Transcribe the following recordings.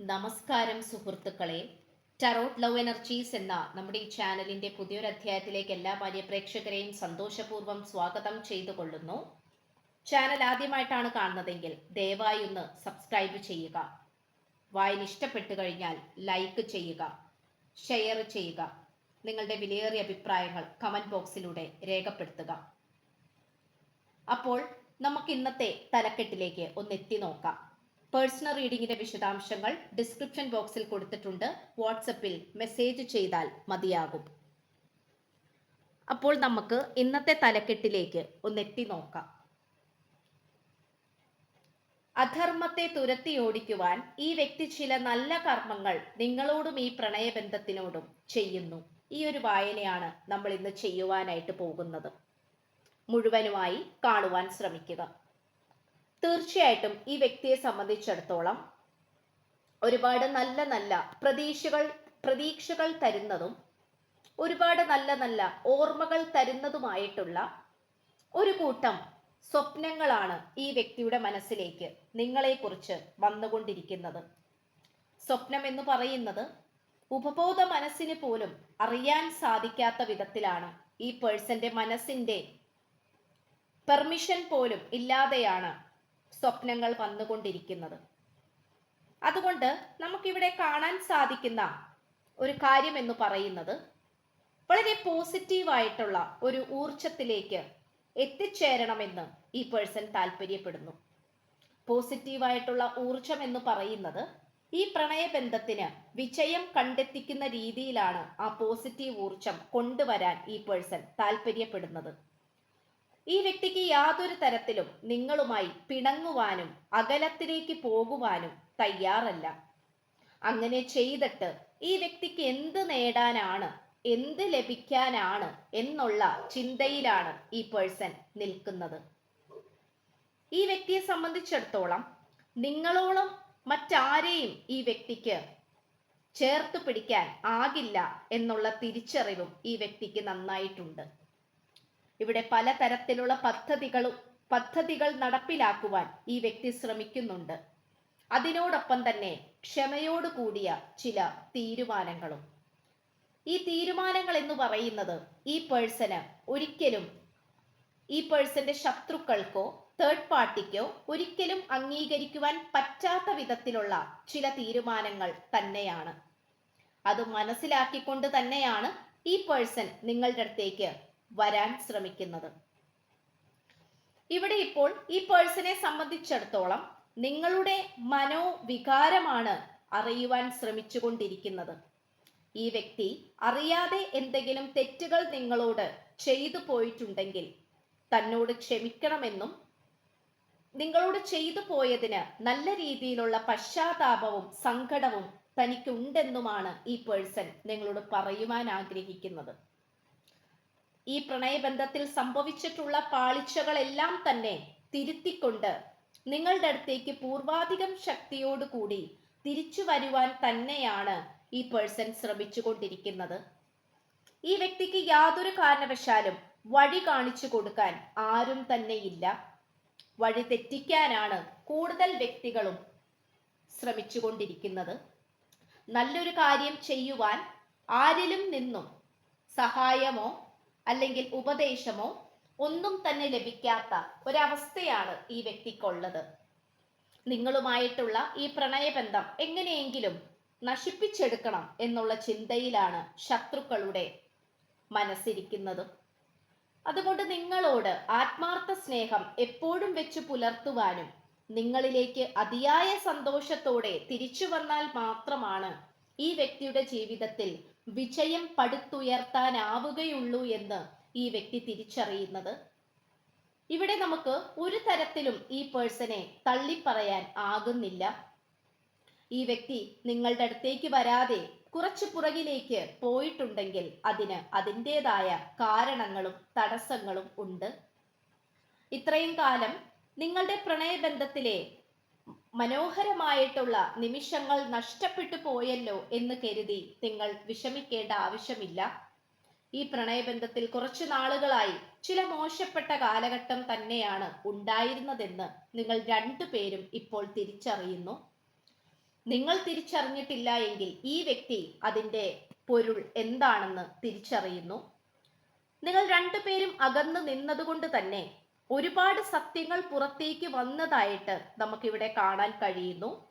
നമസ്കാരം സുഹൃത്തുക്കളെ. Tarot love energies എന്ന നമ്മുടെ ഈ ചാനലിന്റെ പുതിയൊരു അധ്യായത്തിലേക്ക് എല്ലാ മാന്യ പ്രേക്ഷകരെയും സന്തോഷപൂർവം സ്വാഗതം ചെയ്തു കൊള്ളുന്നു ചാനൽ ആദ്യമായിട്ടാണ് കാണുന്നതെങ്കിൽ ദയവായി ഒന്ന് സബ്സ്ക്രൈബ് ചെയ്യുക. വായന ഇഷ്ടപ്പെട്ടു കഴിഞ്ഞാൽ ലൈക്ക് ചെയ്യുക ഷെയർ ചെയ്യുക നിങ്ങളുടെ വിലയേറിയ അഭിപ്രായങ്ങൾ കമന്റ് ബോക്സിലൂടെ രേഖപ്പെടുത്തുക. അപ്പോൾ നമുക്ക് ഇന്നത്തെ തലക്കെട്ടിലേക്ക് ഒന്ന് എത്തി നോക്കാം. പേഴ്സണൽ റീഡിംഗിന്റെ വിശദാംശങ്ങൾ ഡിസ്ക്രിപ്ഷൻ ബോക്സിൽ കൊടുത്തിട്ടുണ്ട്. വാട്സപ്പിൽ മെസ്സേജ് ചെയ്താൽ മതിയാകും. അപ്പോൾ നമുക്ക് ഇന്നത്തെ തലക്കെട്ടിലേക്ക് ഒന്ന് എത്തി നോക്കാം. അധർമ്മത്തെ തുരത്തി ഓടിക്കുവാൻ ഈ വ്യക്തി ചില നല്ല കർമ്മങ്ങൾ നിങ്ങളോടും ഈ പ്രണയബന്ധത്തിനോടും ചെയ്യുന്നു. ഈ ഒരു വായനയാണ് നമ്മൾ ഇന്ന് ചെയ്യുവാനായിട്ട് പോകുന്നത്. മുഴുവനുമായി കാണുവാൻ ശ്രമിക്കുക. തീർച്ചയായിട്ടും ഈ വ്യക്തിയെ സംബന്ധിച്ചിടത്തോളം ഒരുപാട് നല്ല നല്ല പ്രതീക്ഷകൾ പ്രതീക്ഷകൾ തരുന്നതും ഒരുപാട് നല്ല നല്ല ഓർമ്മകൾ തരുന്നതുമായിട്ടുള്ള ഒരു കൂട്ടം സ്വപ്നങ്ങളാണ് ഈ വ്യക്തിയുടെ മനസ്സിലേക്ക് നിങ്ങളെക്കുറിച്ച് വന്നുകൊണ്ടിരിക്കുന്നത്. സ്വപ്നം എന്ന് പറയുന്നത് ഉപബോധ മനസ്സിന് പോലും അറിയാൻ സാധിക്കാത്ത വിധത്തിലാണ് ഈ പേഴ്സന്റെ മനസ്സിന്റെ പെർമിഷൻ പോലും ഇല്ലാതെയാണ് സ്വപ്നങ്ങൾ വന്നുകൊണ്ടിരിക്കുന്നത്. അതുകൊണ്ട് നമുക്കിവിടെ കാണാൻ സാധിക്കുന്ന ഒരു കാര്യം എന്ന് പറയുന്നത് വളരെ പോസിറ്റീവായിട്ടുള്ള ഒരു ഊർജത്തിലേക്ക് എത്തിച്ചേരണമെന്ന് ഈ പേഴ്സൺ താല്പര്യപ്പെടുന്നു. പോസിറ്റീവായിട്ടുള്ള ഊർജം എന്ന് പറയുന്നത് ഈ പ്രണയബന്ധത്തിന് വിജയം കണ്ടെത്തിക്കുന്ന രീതിയിലാണ് ആ പോസിറ്റീവ് ഊർജം കൊണ്ടുവരാൻ ഈ പേഴ്സൺ താല്പര്യപ്പെടുന്നത്. ഈ വ്യക്തിക്ക് യാതൊരു തരത്തിലും നിങ്ങളുമായി പിണങ്ങുവാനും അകലത്തിലേക്ക് പോകുവാനും തയ്യാറല്ല. അങ്ങനെ ചെയ്തിട്ട് ഈ വ്യക്തിക്ക് എന്ത് നേടാനാണ് എന്ത് ലഭിക്കാനാണ് എന്നുള്ള ചിന്തയിലാണ് ഈ പേഴ്സൺ നിൽക്കുന്നത്. ഈ വ്യക്തിയെ സംബന്ധിച്ചിടത്തോളം നിങ്ങളോളം മറ്റാരെയും ഈ വ്യക്തിക്ക് ചേർത്ത് പിടിക്കാൻ ആകില്ല എന്നുള്ള തിരിച്ചറിവും ഈ വ്യക്തിക്ക് നന്നായിട്ടുണ്ട്. ഇവിടെ പലതരത്തിലുള്ള പദ്ധതികളും പദ്ധതികൾ നടപ്പിലാക്കുവാൻ ഈ വ്യക്തി ശ്രമിക്കുന്നുണ്ട്. അതിനോടൊപ്പം തന്നെ ക്ഷമയോടുകൂടിയ ചില തീരുമാനങ്ങളും. ഈ തീരുമാനങ്ങൾ എന്ന് പറയുന്നത് ഈ പേഴ്സന് ഒരിക്കലും ഈ പേഴ്സന്റെ ശത്രുക്കൾക്കോ തേർഡ് പാർട്ടിക്കോ ഒരിക്കലും അംഗീകരിക്കുവാൻ പറ്റാത്ത വിധത്തിലുള്ള ചില തീരുമാനങ്ങൾ തന്നെയാണ്. അത് മനസ്സിലാക്കിക്കൊണ്ട് തന്നെയാണ് ഈ പേഴ്സൺ നിങ്ങളുടെ അടുത്തേക്ക് വരാൻ ശ്രമിക്കുന്നത്. ഇവിടെ ഇപ്പോൾ ഈ പേഴ്സണെ സംബന്ധിച്ചിടത്തോളം നിങ്ങളുടെ മനോവികാരമാണ് അറിയുവാൻ ശ്രമിച്ചുകൊണ്ടിരിക്കുന്നത്. ഈ വ്യക്തി അറിയാതെ എന്തെങ്കിലും തെറ്റുകൾ നിങ്ങളോട് ചെയ്തു പോയിട്ടുണ്ടെങ്കിൽ തന്നോട് ക്ഷമിക്കണമെന്നും നിങ്ങളോട് ചെയ്തു പോയതിന് നല്ല രീതിയിലുള്ള പശ്ചാത്താപവും സങ്കടവും തനിക്കുണ്ടെന്നുമാണ് ഈ പേഴ്സൺ നിങ്ങളോട് പറയുവാൻ ആഗ്രഹിക്കുന്നത്. ഈ പ്രണയബന്ധത്തിൽ സംഭവിച്ചിട്ടുള്ള പാളിച്ചകളെല്ലാം തന്നെ തിരുത്തിക്കൊണ്ട് നിങ്ങളുടെ അടുത്തേക്ക് പൂർവാധികം ശക്തിയോടുകൂടി തിരിച്ചു വരുവാൻ തന്നെയാണ് ഈ പേഴ്സൺ ശ്രമിച്ചു കൊണ്ടിരിക്കുന്നത് ഈ വ്യക്തിക്ക് യാതൊരു കാരണവശാലും വഴി കാണിച്ചു കൊടുക്കാൻ ആരും തന്നെ ഇല്ല വഴി തെറ്റിക്കാനാണ് കൂടുതൽ വ്യക്തികളും ശ്രമിച്ചു കൊണ്ടിരിക്കുന്നത് നല്ലൊരു കാര്യം ചെയ്യുവാൻ ആരിലും നിന്നും സഹായമോ അല്ലെങ്കിൽ ഉപദേശമോ ഒന്നും തന്നെ ലഭിക്കാത്ത ഒരവസ്ഥയാണ് ഈ വ്യക്തിക്കുള്ളത്. നിങ്ങളുമായിട്ടുള്ള ഈ പ്രണയബന്ധം എങ്ങനെയെങ്കിലും നശിപ്പിച്ചെടുക്കണം എന്നുള്ള ചിന്തയിലാണ് ശത്രുക്കളുടെ മനസ്സിരിക്കുന്നത്. അതുകൊണ്ട് നിങ്ങളോട് ആത്മാർത്ഥ സ്നേഹം എപ്പോഴും വെച്ച് പുലർത്തുവാനും നിങ്ങളിലേക്ക് അതിയായ സന്തോഷത്തോടെ തിരിച്ചു വന്നാൽ മാത്രമാണ് ഈ വ്യക്തിയുടെ ജീവിതത്തിൽ വിജയം പടുത്തുയർത്താനാവുകയുള്ളൂ എന്ന് ഈ വ്യക്തി തിരിച്ചറിയുന്നത്. ഇവിടെ നമുക്ക് ഒരു തരത്തിലും ഈ പേഴ്സണെ തള്ളിപ്പറയാൻ ആകുന്നില്ല. ഈ വ്യക്തി നിങ്ങളുടെ അടുത്തേക്ക് വരാതെ കുറച്ച് പുറകിലേക്ക് പോയിട്ടുണ്ടെങ്കിൽ അതിന് അതിന്റെതായ കാരണങ്ങളും തടസ്സങ്ങളും ഉണ്ട്. ഇത്രയും കാലം നിങ്ങളുടെ പ്രണയബന്ധത്തിലെ മനോഹരമായിട്ടുള്ള നിമിഷങ്ങൾ നഷ്ടപ്പെട്ടു പോയല്ലോ എന്ന് കരുതി നിങ്ങൾ വിഷമിക്കേണ്ട ആവശ്യമില്ല. ഈ പ്രണയബന്ധത്തിൽ കുറച്ചു നാളുകളായി ചില മോശപ്പെട്ട കാലഘട്ടം തന്നെയാണ് ഉണ്ടായിരുന്നതെന്ന് നിങ്ങൾ രണ്ടുപേരും ഇപ്പോൾ തിരിച്ചറിയുന്നു. നിങ്ങൾ തിരിച്ചറിഞ്ഞിട്ടില്ല എങ്കിൽ ഈ വ്യക്തി അതിന്റെ പൊരുൾ എന്താണെന്ന് തിരിച്ചറിയുന്നു. നിങ്ങൾ രണ്ടുപേരും അകന്നു നിന്നതുകൊണ്ട് തന്നെ ഒരുപാട് സത്യങ്ങൾ പുറത്തേക്ക് വന്നതായിട്ട് നമുക്കിവിടെ കാണാൻ കഴിയുന്നു.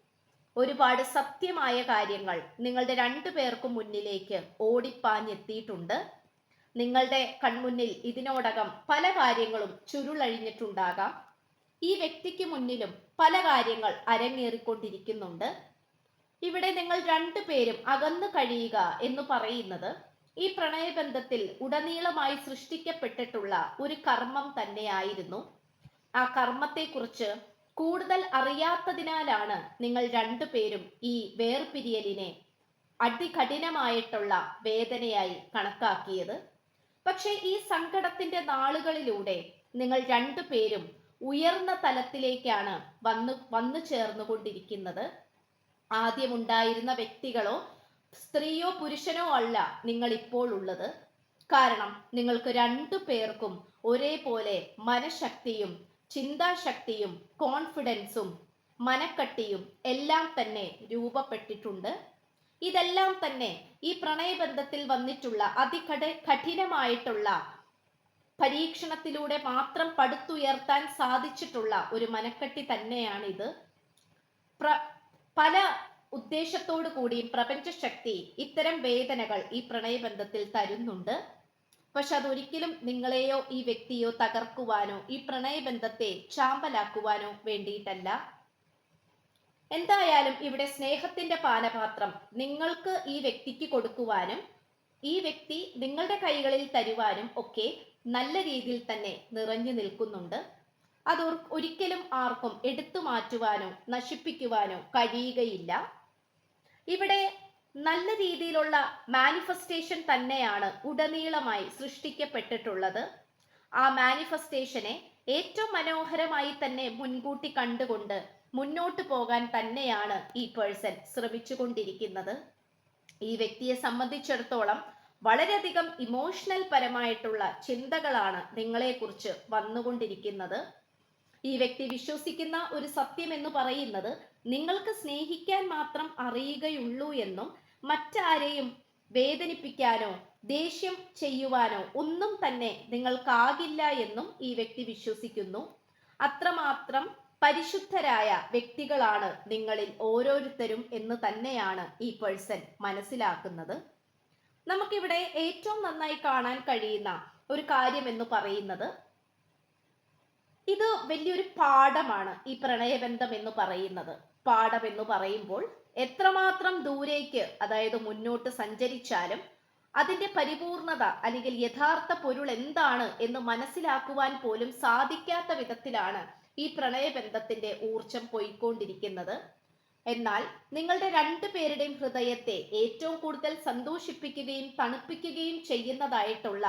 ഒരുപാട് സത്യമായ കാര്യങ്ങൾ നിങ്ങളുടെ രണ്ടു പേർക്കും മുന്നിലേക്ക് ഓടിപ്പാഞ്ഞെത്തിയിട്ടുണ്ട്. നിങ്ങളുടെ കൺമുന്നിൽ ഇതിനോടകം പല കാര്യങ്ങളും ചുരുളഴിഞ്ഞിട്ടുണ്ടാകാം. ഈ വ്യക്തിക്ക് മുന്നിലും പല കാര്യങ്ങൾ അരങ്ങേറിക്കൊണ്ടിരിക്കുന്നുണ്ട്. ഇവിടെ നിങ്ങൾ രണ്ടു പേരും അകന്നു കഴിയുക എന്ന് പറയുന്നത് ഈ പ്രണയബന്ധത്തിൽ ഉടനീളമായി സൃഷ്ടിക്കപ്പെട്ടിട്ടുള്ള ഒരു കർമ്മം തന്നെയായിരുന്നു. ആ കർമ്മത്തെക്കുറിച്ച് കൂടുതൽ അറിയാത്തതിനാലാണ് നിങ്ങൾ രണ്ടുപേരും ഈ വേർപിരിയലിനെ അതികഠിനമായിട്ടുള്ള വേദനയായി കണക്കാക്കിയത്. പക്ഷേ ഈ സങ്കടത്തിന്റെ നാളുകളിലൂടെ നിങ്ങൾ രണ്ടുപേരും ഉയർന്ന തലത്തിലേക്കാണ് വന്നു വന്നു ചേർന്നുകൊണ്ടിരിക്കുന്നത് ആദ്യമുണ്ടായിരുന്ന വ്യക്തികളോ സ്ത്രീയോ പുരുഷനോ അല്ല നിങ്ങൾ ഇപ്പോൾ ഉള്ളത്. കാരണം നിങ്ങൾക്ക് രണ്ടു പേർക്കും ഒരേപോലെ മനഃശക്തിയും ചിന്താശക്തിയും കോൺഫിഡൻസും മനക്കട്ടിയും എല്ലാം തന്നെ രൂപപ്പെട്ടിട്ടുണ്ട്. ഇതെല്ലാം തന്നെ ഈ പ്രണയബന്ധത്തിൽ വന്നിട്ടുള്ള അതികഠ കഠിനമായിട്ടുള്ള പരീക്ഷണത്തിലൂടെ മാത്രം പടുത്തുയർത്താൻ സാധിച്ചിട്ടുള്ള ഒരു മനക്കെട്ടി തന്നെയാണിത്. പ്ര പല ഉദ്ദേശത്തോടു കൂടി പ്രപഞ്ചശക്തി ഇത്തരം വേദനകൾ ഈ പ്രണയബന്ധത്തിൽ തരുന്നുണ്ട്. പക്ഷെ അതൊരിക്കലും നിങ്ങളെയോ ഈ വ്യക്തിയോ തകർക്കുവാനോ ഈ പ്രണയബന്ധത്തെ ചാമ്പലാക്കുവാനോ വേണ്ടിയിട്ടല്ല. എന്തായാലും ഇവിടെ സ്നേഹത്തിന്റെ പാനപാത്രം നിങ്ങൾക്ക് ഈ വ്യക്തിക്ക് കൊടുക്കുവാനും ഈ വ്യക്തി നിങ്ങളുടെ കൈകളിൽ തരുവാനും ഒക്കെ നല്ല രീതിയിൽ തന്നെ നിറഞ്ഞു നിൽക്കുന്നുണ്ട്. അത് ഒരിക്കലും ആർക്കും എടുത്തു മാറ്റുവാനോ നശിപ്പിക്കുവാനോ കഴിയുകയില്ല. ഇവിടെ നല്ല രീതിയിലുള്ള മാനിഫെസ്റ്റേഷൻ തന്നെയാണ് ഉടനീളമായി സൃഷ്ടിക്കപ്പെട്ടിട്ടുള്ളത്. ആ മാനിഫെസ്റ്റേഷനെ ഏറ്റവും മനോഹരമായി തന്നെ മുൻകൂട്ടി കണ്ടുകൊണ്ട് മുന്നോട്ട് പോകാൻ തന്നെയാണ് ഈ പേഴ്സൺ ശ്രമിച്ചുകൊണ്ടിരിക്കുന്നത്. ഈ വ്യക്തിയെ സംബന്ധിച്ചിടത്തോളം വളരെയധികം ഇമോഷണൽ പരമായിട്ടുള്ള ചിന്തകളാണ് നിങ്ങളെക്കുറിച്ച് വന്നുകൊണ്ടിരിക്കുന്നത്. ഈ വ്യക്തി വിശ്വസിക്കുന്ന ഒരു സത്യം എന്ന് പറയുന്നത് നിങ്ങൾക്ക് സ്നേഹിക്കാൻ മാത്രം അറിയുകയുള്ളൂ എന്നും മറ്റാരെയും വേദനിപ്പിക്കാനോ ദേഷ്യം ചെയ്യുവാനോ ഒന്നും തന്നെ നിങ്ങൾക്കാകില്ല എന്നും ഈ വ്യക്തി വിശ്വസിക്കുന്നു. അത്രമാത്രം പരിശുദ്ധരായ വ്യക്തികളാണ് നിങ്ങളിൽ ഓരോരുത്തരും എന്ന് തന്നെയാണ് ഈ പേഴ്സൺ മനസ്സിലാക്കുന്നത്. നമുക്കിവിടെ ഏറ്റവും നന്നായി കാണാൻ കഴിയുന്ന ഒരു കാര്യം എന്ന് പറയുന്നത് ഇത് വലിയൊരു പാഠമാണ് ഈ പ്രണയബന്ധം എന്ന് പറയുന്നത്. പാഠം എന്ന് പറയുമ്പോൾ എത്രമാത്രം ദൂരേക്ക് അതായത് മുന്നോട്ട് സഞ്ചരിച്ചാലും അതിന്റെ പരിപൂർണത അല്ലെങ്കിൽ യഥാർത്ഥ പൊരുൾ എന്താണ് എന്ന് മനസ്സിലാക്കുവാൻ പോലും സാധിക്കാത്ത വിധത്തിലാണ് ഈ പ്രണയബന്ധത്തിന്റെ ഊർജം പോയിക്കൊണ്ടിരിക്കുന്നത്. എന്നാൽ നിങ്ങളുടെ രണ്ടു പേരുടെയും ഹൃദയത്തെ ഏറ്റവും കൂടുതൽ സന്തോഷിപ്പിക്കുകയും തണുപ്പിക്കുകയും ചെയ്യുന്നതായിട്ടുള്ള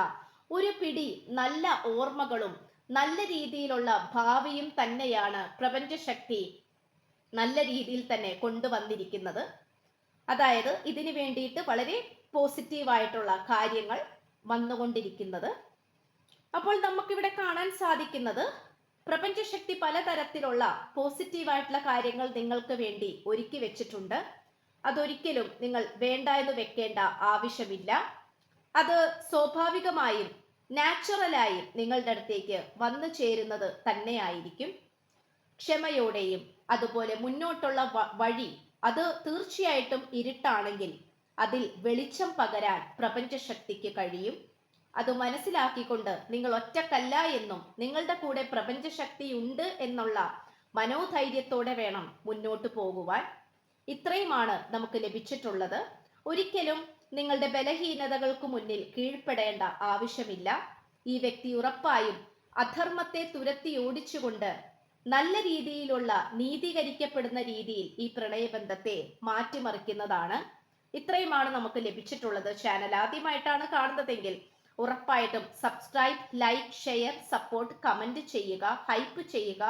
ഒരു പിടി നല്ല ഓർമ്മകളും നല്ല രീതിയിലുള്ള ഭാവിയും തന്നെയാണ് പ്രപഞ്ചശക്തി നല്ല രീതിയിൽ തന്നെ കൊണ്ടുവന്നിരിക്കുന്നത്. അതായത് ഇതിനു വേണ്ടിയിട്ട് വളരെ പോസിറ്റീവായിട്ടുള്ള കാര്യങ്ങൾ വന്നുകൊണ്ടിരിക്കുന്നത്. അപ്പോൾ നമുക്കിവിടെ കാണാൻ സാധിക്കുന്നത് പ്രപഞ്ചശക്തി പലതരത്തിലുള്ള പോസിറ്റീവായിട്ടുള്ള കാര്യങ്ങൾ നിങ്ങൾക്ക് വേണ്ടി ഒരുക്കി വെച്ചിട്ടുണ്ട്. അതൊരിക്കലും നിങ്ങൾ വേണ്ട എന്ന് വെക്കേണ്ട ആവശ്യമില്ല. അത് സ്വാഭാവികമായും നാച്ചുറലായും നിങ്ങളുടെ അടുത്തേക്ക് വന്നു ചേരുന്നത് തന്നെയായിരിക്കും. ക്ഷമയോടെയും അതുപോലെ മുന്നോട്ടുള്ള വഴി അത് തീർച്ചയായിട്ടും ഇരുട്ടാണെങ്കിൽ അതിൽ വെളിച്ചം പകരാൻ പ്രപഞ്ചശക്തിക്ക് കഴിയും. അത് മനസ്സിലാക്കിക്കൊണ്ട് നിങ്ങൾ ഒറ്റക്കല്ല എന്നും നിങ്ങളുടെ കൂടെ പ്രപഞ്ചശക്തി ഉണ്ട് എന്നുള്ള മനോധൈര്യത്തോടെ വേണം മുന്നോട്ട് പോകുവാൻ. ഇത്രയുമാണ് നമുക്ക് ലഭിച്ചിട്ടുള്ളത്. ഒരിക്കലും നിങ്ങളുടെ ബലഹീനതകൾക്ക് മുന്നിൽ കീഴ്പ്പെടേണ്ട ആവശ്യമില്ല. ഈ വ്യക്തി ഉറപ്പായും അധർമ്മത്തെ തുരത്തി ഓടിച്ചുകൊണ്ട് നല്ല രീതിയിലുള്ള നീതീകരിക്കപ്പെടുന്ന രീതിയിൽ ഈ പ്രണയബന്ധത്തെ മാറ്റിമറിക്കുന്നതാണ്. ഇത്രയുമാണ് നമുക്ക് ലഭിച്ചിട്ടുള്ളത്. ചാനൽ ആദ്യമായിട്ടാണ് കാണുന്നതെങ്കിൽ ഉറപ്പായിട്ടും subscribe like share support comment ചെയ്യുക ഹൈപ്പ് ചെയ്യുക.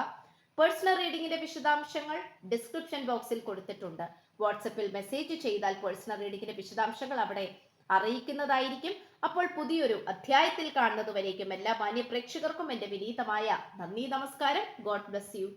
പേഴ്സണൽ റീഡിംഗിന്റെ വിശദാംശങ്ങൾ ഡിസ്ക്രിപ്ഷൻ ബോക്സിൽ കൊടുത്തിട്ടുണ്ട്. വാട്സപ്പിൽ മെസ്സേജ് ചെയ്താൽ പേഴ്സണൽ റീഡിംഗിന്റെ വിശദാംശങ്ങൾ അവിടെ അറിയിക്കുന്നതായിരിക്കും. അപ്പോൾ പുതിയൊരു അധ്യായത്തിൽ കാണുന്നതുവരേക്കും എല്ലാ മാന്യ പ്രേക്ഷകർക്കും എന്റെ വിനീതമായ നന്ദി നമസ്കാരം. God bless you